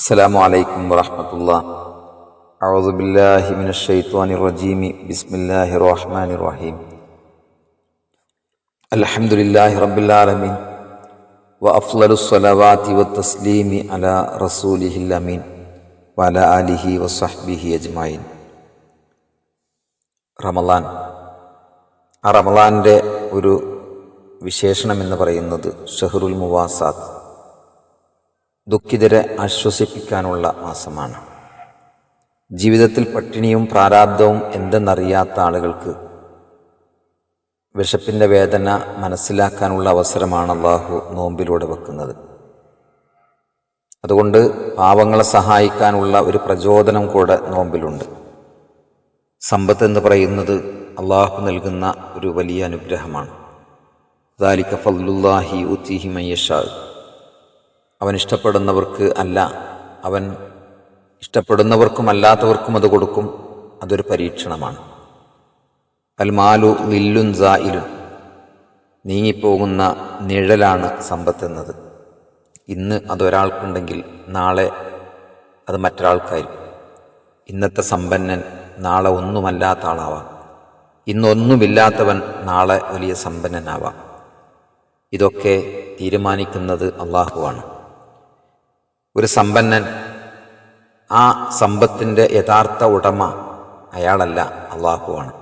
السلام عليكم ورحمة الله أعوذ بالله من الشيطان الرجيم بسم الله الرحمن الرحيم الحمد لله رب العالمين وأفضل الصلوات والتسليم على رسوله الأمين وعلى آله وصحبه أجمعين റമലാൻ ആ റമലാൻ്റെ ഒരു വിശേഷണം എന്ന് പറയുന്നത് ഷഹറുൽ മുവാസാത്ത് ദുഃഖിതരെ ആശ്വസിപ്പിക്കാനുള്ള മാസമാണ്. ജീവിതത്തിൽ പട്ടിണിയും പ്രാരാബ്ദവും എന്തെന്നറിയാത്ത ആളുകൾക്ക് വിശപ്പിന്റെ വേദന മനസ്സിലാക്കാനുള്ള അവസരമാണ് അള്ളാഹു നോമ്പിലൂടെ വെക്കുന്നത്. അതുകൊണ്ട് പാവങ്ങളെ സഹായിക്കാനുള്ള ഒരു പ്രചോദനം കൂടെ നോമ്പിലുണ്ട്. സമ്പത്ത് എന്ന് പറയുന്നത് അള്ളാഹു നൽകുന്ന ഒരു വലിയ അനുഗ്രഹമാണ്. ദാലിക ഫല്ലുല്ലാഹി ഉത്തിഹി മയ്യഷാ അവൻ ഇഷ്ടപ്പെടുന്നവർക്ക് അല്ല. അവൻ ഇഷ്ടപ്പെടുന്നവർക്കും അല്ലാത്തവർക്കും അത് കൊടുക്കും. അതൊരു പരീക്ഷണമാണ്. അൽമാലു ലില്ലുൻ സായിലും നീങ്ങിപ്പോകുന്ന നിഴലാണ് സമ്പത്തെന്നത്. ഇന്ന് അതൊരാൾക്കുണ്ടെങ്കിൽ നാളെ അത് മറ്റൊരാൾക്കായിരിക്കും. ഇന്നത്തെ സമ്പന്നൻ നാളെ ഒന്നുമല്ലാത്ത ആളാവാം ഇന്നൊന്നുമില്ലാത്തവൻ നാളെ വലിയ സമ്പന്നനാവാം. ഇതൊക്കെ തീരുമാനിക്കുന്നത് അള്ളാഹുവാണ്. ഒരു സമ്പന്നൻ. ആ സമ്പത്തിന്റെ യഥാർത്ഥ ഉടമ അയാളല്ല അള്ളാഹുവാണ്.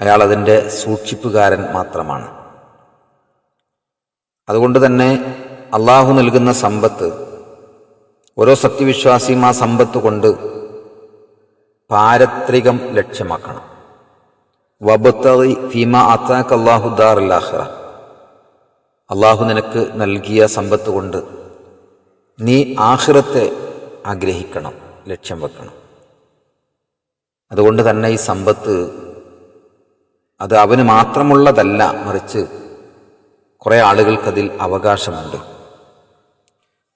അയാൾ അതിന്റെ സൂക്ഷിപ്പുകാരൻ മാത്രമാണ്. അതുകൊണ്ട് തന്നെ അള്ളാഹു നൽകുന്ന സമ്പത്ത് ഓരോ സത്യവിശ്വാസിയും ആ സമ്പത്ത് കൊണ്ട് പാരത്രികം ലക്ഷ്യമാക്കണം. വബത്തറി ഫീമ അത്താക്ക് അള്ളാഹു ദാർ അല്ലാഹ്റ അള്ളാഹു നിനക്ക് നൽകിയ സമ്പത്ത് കൊണ്ട് നീ ആഹ്റത്തെ ആഗ്രഹിക്കണം ലക്ഷ്യം വെക്കണം. അതുകൊണ്ട് തന്നെ ഈ സമ്പത്ത് അത് അവന് മാത്രമുള്ളതല്ല മറിച്ച് കുറേ ആളുകൾക്കതിൽ അവകാശമുണ്ട്.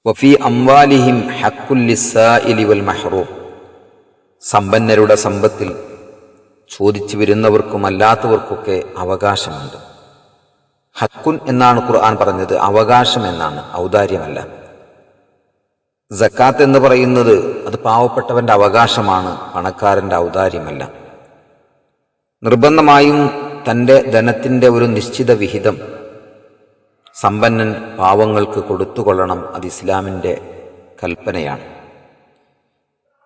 വഫി അംവാലിഹിം ഹക്കുല്ലിസാഇലി വൽ മഹ്റൂം. സമ്പന്നരുടെ സമ്പത്തിൽ ചോദിച്ചു വരുന്നവർക്കും അല്ലാത്തവർക്കൊക്കെ അവകാശമുണ്ട്. ഹക്കുൻ എന്നാണ് ഖുർആൻ പറഞ്ഞത് അവകാശം എന്നാണ് ഔദാര്യമല്ല. ജക്കാത്ത് എന്ന് പറയുന്നത് അത് പാവപ്പെട്ടവന്റെ അവകാശമാണ് പണക്കാരന്റെ ഔദാര്യമല്ല. നിർബന്ധമായും തന്റെ ധനത്തിന്റെ ഒരു നിശ്ചിത വിഹിതം സമ്പന്നൻ പാവങ്ങൾക്ക് കൊടുത്തുകൊള്ളണം അത് ഇസ്ലാമിന്റെ കൽപ്പനയാണ്.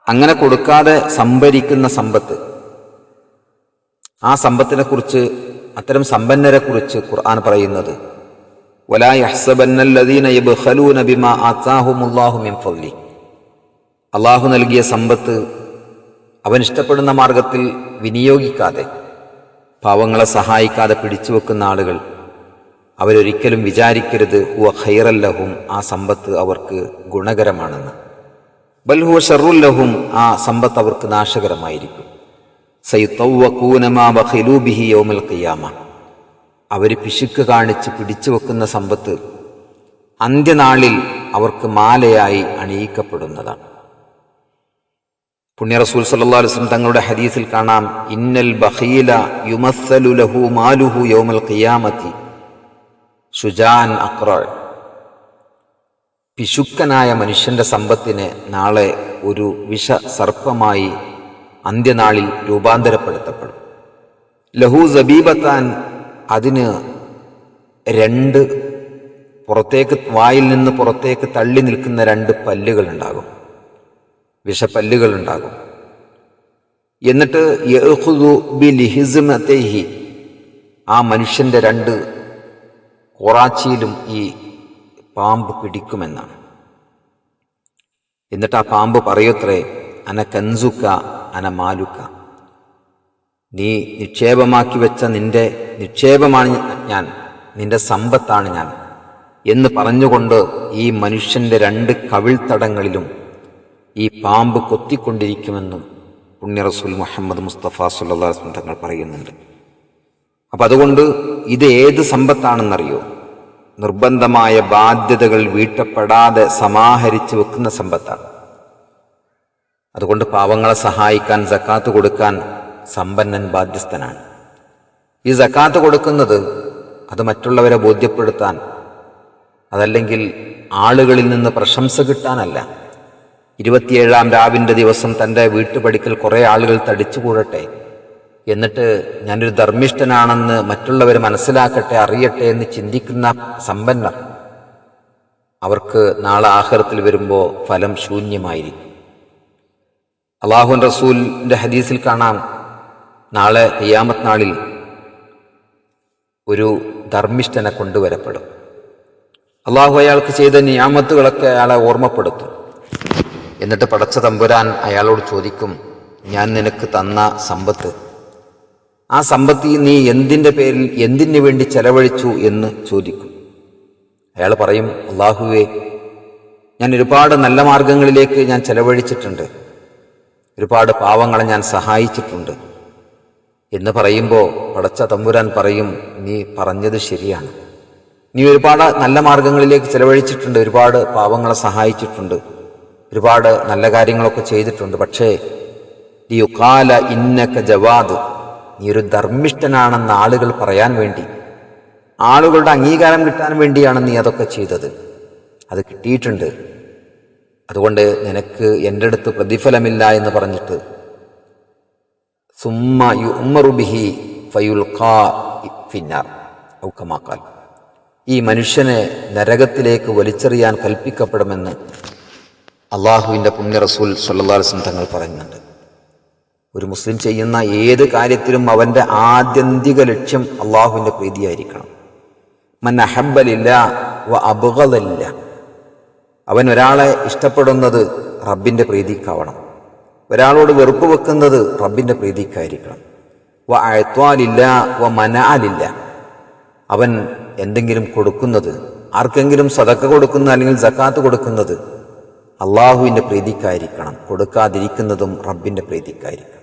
അങ്ങനെ കൊടുക്കാതെ സംഭരിക്കുന്ന സമ്പത്ത് ആ സമ്പത്തിനെ കുറിച്ച് അത്തരം സമ്പന്നരെ കുറിച്ച് ഖുർആൻ പറയുന്നത് അള്ളാഹു നൽകിയ സമ്പത്ത് അവൻ ഇഷ്ടപ്പെടുന്ന മാർഗത്തിൽ വിനിയോഗിക്കാതെ പാവങ്ങളെ സഹായിക്കാതെ പിടിച്ചു വെക്കുന്ന ആളുകൾ അവരൊരിക്കലും വിചാരിക്കരുത് ഹുവ ഖൈറല്ലഹും ആ സമ്പത്ത് അവർക്ക് ഗുണകരമാണെന്ന്. ബൽഹുവ ഷറുല്ലഹും ആ സമ്പത്ത് അവർക്ക് നാശകരമായിരിക്കും. സയ്തൗവക്കൂനമാബിഹി യോമൽ ഖിയാമ. അവർ പിശുക്ക് കാണിച്ച് പിടിച്ചു വെക്കുന്ന സമ്പത്ത് അന്ത്യനാളിൽ അവർക്ക് മാലയായി അണിയിക്കപ്പെടുന്നതാണ്. പുണ്യ റസൂൽ സല്ലാ വസ്ലം തങ്ങളുടെ ഹദീസിൽ കാണാം ഇന്നൽ ബഹീല യുമസ്സലു ലഹു മാലുഹു യൗമൽ ഖിയാമത്തി ഷുജാൻ അക്ര. പിശുക്കനായ മനുഷ്യന്റെ സമ്പത്തിനെ നാളെ ഒരു വിഷ സർപ്പമായി അന്ത്യനാളിൽ രൂപാന്തരപ്പെടുത്തപ്പെടും. ലഹു സബീബത്താൻ അതിന് രണ്ട് പുറത്തേക്ക് വായിൽ നിന്ന് പുറത്തേക്ക് തള്ളി നിൽക്കുന്ന രണ്ട് പല്ലുകൾ ഉണ്ടാകും വിഷപ്പല്ലുകൾ ഉണ്ടാകും എന്നിട്ട് ആ മനുഷ്യന്റെ രണ്ട് കൊറാച്ചിയിലും ഈ പാമ്പ് പിടിക്കുമെന്നാണ്. എന്നിട്ട് ആ പാമ്പ് പറയത്രേ അന കൻസുക്ക അന മാലുക്ക. നീ നിക്ഷേപമാക്കി വെച്ച നിന്റെ നിക്ഷേപമാണ് ഞാൻ നിന്റെ സമ്പത്താണ് ഞാൻ. എന്ന് പറഞ്ഞുകൊണ്ട് ഈ മനുഷ്യന്റെ രണ്ട് കവിൾത്തടങ്ങളിലും ഈ പാമ്പ് കൊത്തിക്കൊണ്ടിരിക്കുമെന്നും പുണ്യ റസൂൽ മുഹമ്മദ് മുസ്തഫ സുല്ലാസ്ലം തങ്ങൾ പറയുന്നുണ്ട്. അപ്പം അതുകൊണ്ട് ഇത് ഏത് സമ്പത്താണെന്നറിയോ? നിർബന്ധമായ ബാധ്യതകൾ വീട്ടപ്പെടാതെ സമാഹരിച്ച് വെക്കുന്ന സമ്പത്താണ്. അതുകൊണ്ട് പാവങ്ങളെ സഹായിക്കാൻ സക്കാത്ത് കൊടുക്കാൻ സമ്പന്നൻ ബാധ്യസ്ഥനാണ്. ഈ സക്കാത്ത് കൊടുക്കുന്നത് അത് മറ്റുള്ളവരെ ബോധ്യപ്പെടുത്താൻ അതല്ലെങ്കിൽ ആളുകളിൽ നിന്ന് പ്രശംസ കിട്ടാനല്ല. ഇരുപത്തിയേഴാം രാവിന്റെ ദിവസം തന്റെ വീട്ടുപടിക്കൽ കുറേ ആളുകൾ തടിച്ചു കൂടട്ടെ എന്നിട്ട് ഞാനൊരു ധർമ്മിഷ്ഠനാണെന്ന് മറ്റുള്ളവർ മനസ്സിലാക്കട്ടെ അറിയട്ടെ എന്ന് ചിന്തിക്കുന്ന സമ്പന്നർ അവർക്ക് നാളെ ആഹ്റത്തിൽ വരുമ്പോൾ ഫലം ശൂന്യമായിരിക്കും. അള്ളാഹുൻ റസൂലിന്റെ ഹദീസിൽ കാണാം നാളെ അയ്യാമത് നാളിൽ ഒരു ധർമ്മിഷ്ഠനെ കൊണ്ടുവരപ്പെടും. അള്ളാഹു അയാൾക്ക് ചെയ്ത നിയാമത്തുകളൊക്കെ അയാളെ ഓർമ്മപ്പെടുത്തും. എന്നിട്ട് പടച്ച തമ്പുരാൻ അയാളോട് ചോദിക്കും ഞാൻ നിനക്ക് തന്ന സമ്പത്ത് ആ സമ്പത്തി നീ എന്തിന്റെ പേരിൽ എന്തിനു വേണ്ടി ചെലവഴിച്ചു എന്ന് ചോദിക്കും. അയാൾ പറയും അള്ളാഹുവേ ഞാൻ ഒരുപാട് നല്ല മാർഗങ്ങളിലേക്ക് ഞാൻ ചെലവഴിച്ചിട്ടുണ്ട്. ഒരുപാട് പാവങ്ങളെ ഞാൻ സഹായിച്ചിട്ടുണ്ട്. എന്ന് പറയുമ്പോൾ പടച്ച തമ്പുരാൻ പറയും നീ പറഞ്ഞത് ശരിയാണ്. നീ ഒരുപാട് നല്ല മാർഗങ്ങളിലേക്ക് ചെലവഴിച്ചിട്ടുണ്ട് ഒരുപാട് പാവങ്ങളെ സഹായിച്ചിട്ടുണ്ട് ഒരുപാട് നല്ല കാര്യങ്ങളൊക്കെ ചെയ്തിട്ടുണ്ട്. പക്ഷേ യുക്കാല ഇന്നക്ക ജവാദ് നീ ഒരു ധർമ്മിഷ്ഠനാണെന്ന് ആളുകൾ പറയാൻ വേണ്ടി ആളുകളുടെ അംഗീകാരം കിട്ടാൻ വേണ്ടിയാണ് നീ അതൊക്കെ ചെയ്തത്. അത് കിട്ടിയിട്ടുണ്ട്. അതുകൊണ്ട് നിനക്ക് എന്റെ അടുത്ത് പ്രതിഫലമില്ല എന്ന് പറഞ്ഞിട്ട് ഔക്കമാക്കാൽ ഈ മനുഷ്യനെ നരകത്തിലേക്ക് വലിച്ചെറിയാൻ കൽപ്പിക്കപ്പെടുമെന്ന് അള്ളാഹുവിന്റെ പുണ്യ റസൂൽ സല്ലാസ്ലം തങ്ങൾ പറയുന്നുണ്ട്. ഒരു മുസ്ലിം ചെയ്യുന്ന ഏത് കാര്യത്തിലും അവന്റെ ആത്യന്തിക ലക്ഷ്യം അള്ളാഹുവിന്റെ പ്രീതിയായിരിക്കണം. മൻ അഹബലില്ല വ അബുഗലില്ല അവൻ ഒരാളെ ഇഷ്ടപ്പെടുന്നത് റബ്ബിന്റെ പ്രീതിക്കാവണം. ഒരാളോട് വെറുപ്പ് വെക്കുന്നത് റബ്ബിന്റെ പ്രീതിക്കായിരിക്കണം. വ അഴത്വാലില്ല വ മനാലില്ല അവൻ എന്തെങ്കിലും കൊടുക്കുന്നത് ആർക്കെങ്കിലും സതക്ക കൊടുക്കുന്ന അല്ലെങ്കിൽ സക്കാത്ത് കൊടുക്കുന്നത് അള്ളാഹുവിന്റെ പ്രീതിക്കായിരിക്കണം. കൊടുക്കാതിരിക്കുന്നതും റബ്ബിന്റെ പ്രീതിക്കായിരിക്കണം.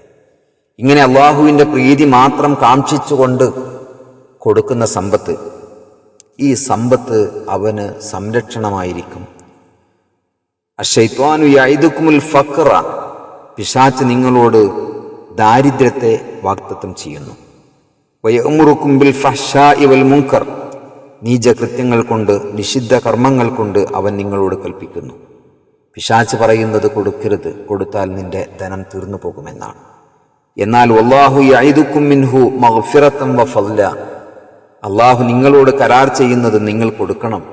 ഇങ്ങനെ അള്ളാഹുവിന്റെ പ്രീതി മാത്രം കാക്ഷിച്ചുകൊണ്ട് കൊടുക്കുന്ന സമ്പത്ത് ഈ സമ്പത്ത് അവന് സംരക്ഷണമായിരിക്കും. അഷൈത്വാനു യൈദുക്കുമുൽ ഫക്ര പിശാച്ച് നിങ്ങളോട് ദാരിദ്ര്യത്തെ വാക്തത്വം ചെയ്യുന്നു. വയമുറുക്കുമ്പിൽ ഫഷാ ഇവൽ മുങ്കർ നീചകൃത്യങ്ങൾ കൊണ്ട് നിഷിദ്ധ കർമ്മങ്ങൾ കൊണ്ട് അവൻ നിങ്ങളോട് കൽപ്പിക്കുന്നു. പിശാച്ച് പറയുന്നത് കൊടുക്കരുത് കൊടുത്താൽ നിന്റെ ധനം തീർന്നു പോകുമെന്നാണ്. എന്നാൽ ഒല്ലാഹു യൈദുക്കും മിൻഹു മഗ്ഫിറത്തം വ ഫല്ല അള്ളാഹു നിങ്ങളോട് കരാർ ചെയ്യുന്നത് നിങ്ങൾ കൊടുക്കണം.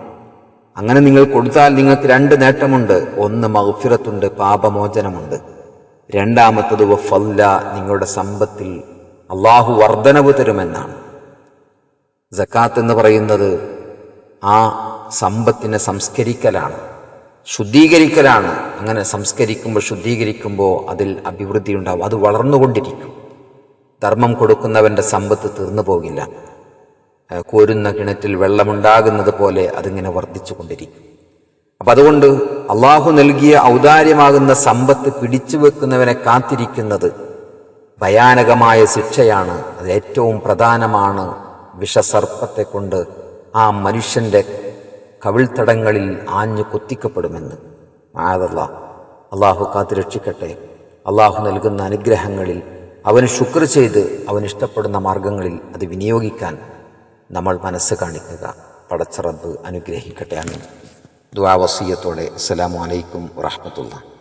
അങ്ങനെ നിങ്ങൾ കൊടുത്താൽ നിങ്ങൾക്ക് രണ്ട് നേട്ടമുണ്ട്. ഒന്ന് മഗ്ഫിറത്തുണ്ട് പാപമോചനമുണ്ട്. രണ്ടാമത്തത് വഫല്ല ഫല്ല നിങ്ങളുടെ സമ്പത്തിൽ അള്ളാഹു വർധനവ് തരുമെന്നാണ്. ജക്കാത്ത് എന്ന് പറയുന്നത് ആ സമ്പത്തിനെ സംസ്കരിക്കലാണ് ശുദ്ധീകരിക്കലാണ്. അങ്ങനെ സംസ്കരിക്കുമ്പോൾ ശുദ്ധീകരിക്കുമ്പോൾ അതിൽ അഭിവൃദ്ധി ഉണ്ടാവും അത് വളർന്നുകൊണ്ടിരിക്കും. ധർമ്മം കൊടുക്കുന്നവന്റെ സമ്പത്ത് തീർന്നു പോകില്ല. കോരുന്ന കിണറ്റിൽ വെള്ളമുണ്ടാകുന്നത് പോലെ അതിങ്ങനെ വർദ്ധിച്ചു കൊണ്ടിരിക്കും അപ്പം അതുകൊണ്ട് അള്ളാഹു നൽകിയ ഔദാര്യമാകുന്ന സമ്പത്ത് പിടിച്ചു വെക്കുന്നവനെ കാത്തിരിക്കുന്നത് ഭയാനകമായ ശിക്ഷയാണ്. അത് ഏറ്റവും പ്രധാനമാണ് വിഷസർപ്പത്തെ കൊണ്ട് ആ മനുഷ്യന്റെ കവിൾത്തടങ്ങളിൽ ആഞ്ഞു കൊത്തിക്കപ്പെടുമെന്ന്. മാതല്ല അള്ളാഹു കാത്തുരക്ഷിക്കട്ടെ അള്ളാഹു നൽകുന്ന അനുഗ്രഹങ്ങളിൽ അവന് ശുക്ർ ചെയ്ത് അവൻ ഇഷ്ടപ്പെടുന്ന മാർഗങ്ങളിൽ അത് വിനിയോഗിക്കാൻ നമ്മൾ മനസ്സ് കാണിക്കുക. പടച്ചറബ് അനുഗ്രഹിക്കട്ടെ. അന്ന് ദുആ വസീയത്തോടെ. അസ്സലാമു അലൈക്കും വറഹ്മത്തുള്ളാഹി.